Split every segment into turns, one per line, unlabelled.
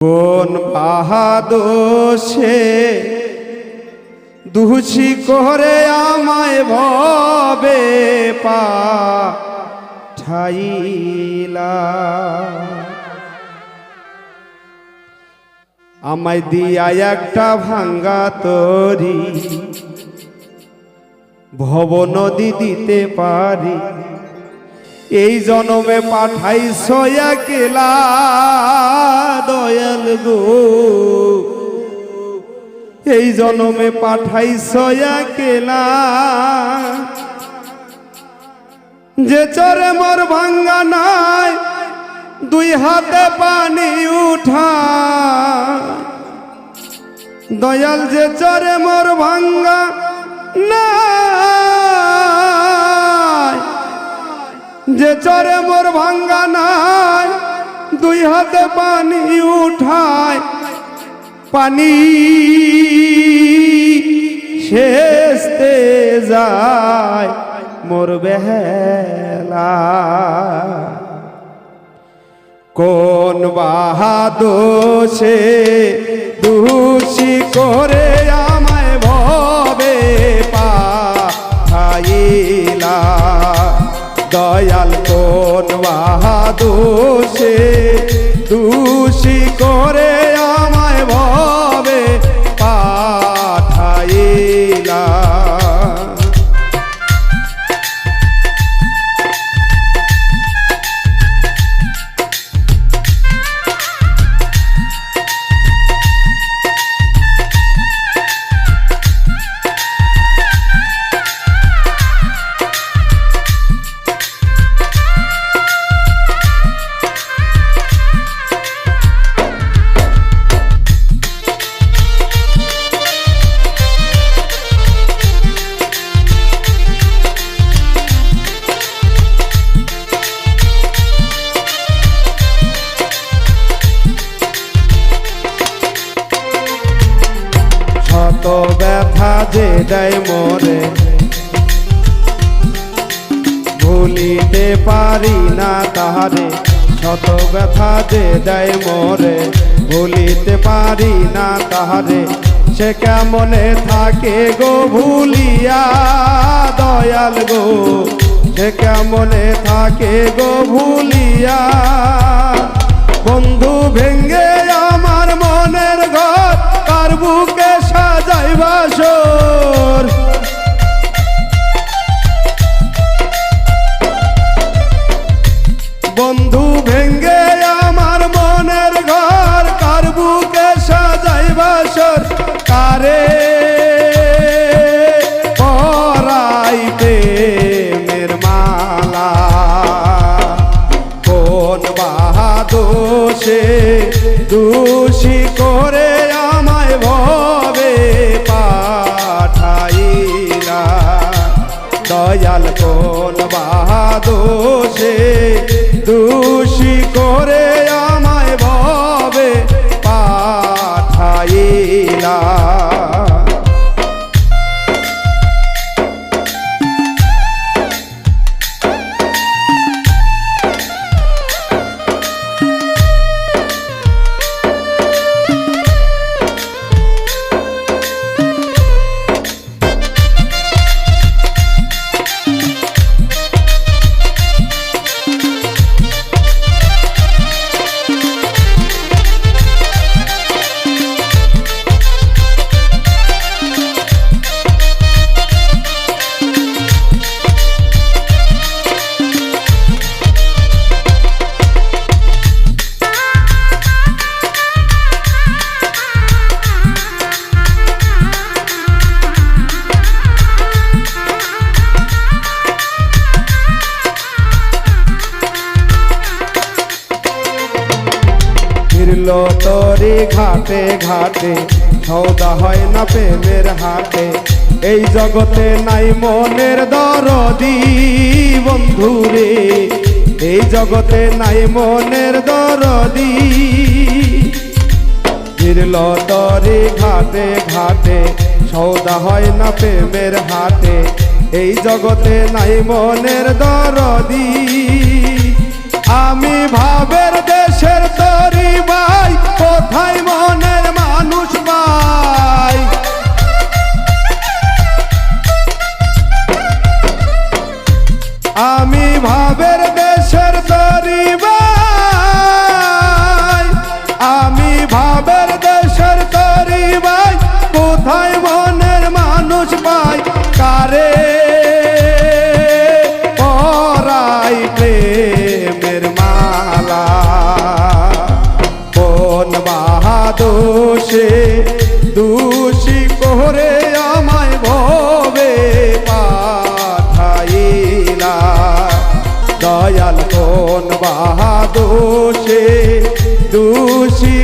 কোন বাহাদোষে দুষি করে আমায় ভবে পা ঠাইলা। আমায় দিয়া একটা ভাঙ্গা তরি, ভব নদী দিতে পারি। এই জনমে পাঠাই সয়া কেলা দয়াল গো। এই জনমে পাঠাই সয়া কেলা যে চরে মোর ভাঙ্গা নাই, দুই হাতে পানি উঠা। দয়াল যে চরে মোর ভাঙ্গা নাই, যে চরে মোর ভাঙ্গা নাই দুই হাতে পানি উঠায়, পানি শেষতে যায় মোর বেহেলা। কোন বাহাদোষে দোষী করে আমায় ভবে পাইলা দয়াল কোন বাহাদোষে দোষী করে ভুলিতে পারি না তাহারে, শত ব্যথা যে দেয় মরে, ভুলিতে পারি না তাহারে, সে কেমনে থাকে গো ভুলিয়া দয়াল গো? সে কেমনে থাকে গো ভুলিয়া? বন্ধু ভেঙ্গে বন্ধু ভেঙ্গে আমার মনের ঘর, কার বুকে সাজাই বাসর, কারে পরাইতে মের মালা। কোন বাহাদোষে দোষী করে আমায় ভবে পাঠাইলা। দয়াল কোন বাহাদোষে দোষী করে আমায় ভাবে পাঠাইলা। ফিরল তরি ঘাটে ঘাটে সৌদা হয় না প্রেমের হাটে। এই জগতে নাই মনের দরদি, বন্ধুরে। এই জগতে নাই মনের দরদি। ফিরল তরি ঘাটে ঘাটে সৌদা হয় না প্রেমের হাটে। এই জগতে নাই মনের দরদি। আমি ভাবের দেশের তরি time. বাহাদোষে দোষী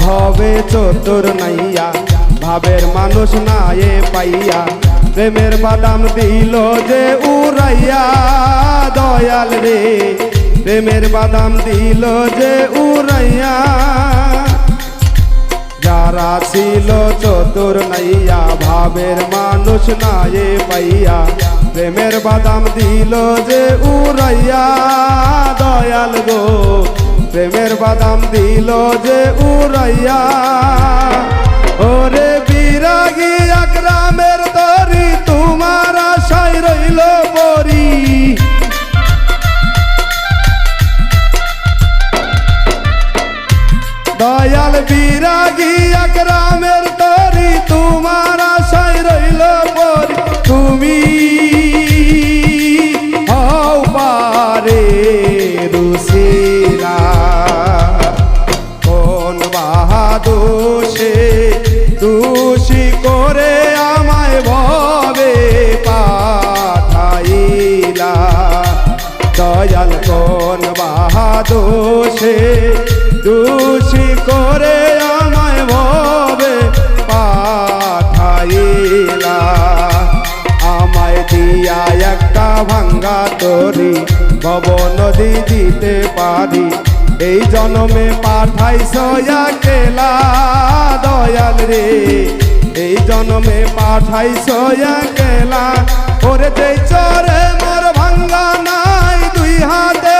ভবে চতুর নাইয়া, ভাবের মানুষ নায়ে পাইয়া, প্রেমের বাদাম দিল যে উড়াইয়া। দয়াল রে, প্রেমের বাদাম দিল যে উড়াইয়া। যারা ছিল চতুর নাইয়া, ভাবের মানুষ নায়ে পাইয়া, প্রেমের বাদাম দিল যে উড়াইয়া। দয়াল গো প্রেমের বাদাম দিল যে উড়াইয়া। ওরে বিরাগী গ্রামের বাহাদোষে দোষী করে আমায় ভবে পাঠাইলা। আমায় দিয়া একটা ভাঙ্গা তরি ভব নদী দিতে পারি। এই জনমে পাঠাই সয়া কেলা দয়াল রে। এই জনমে পাঠাই সয়া কেলা ওরে যেই চরে মোর ভাঙ্গা নাই দুই হাতে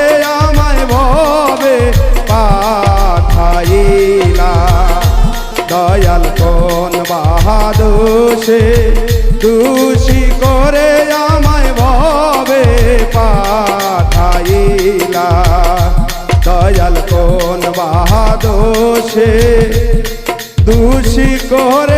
বাহাদোষে দোষী করে আমায় ভবে পাঠাইলা। দয়াল কোন বাহাদোষে দোষী করে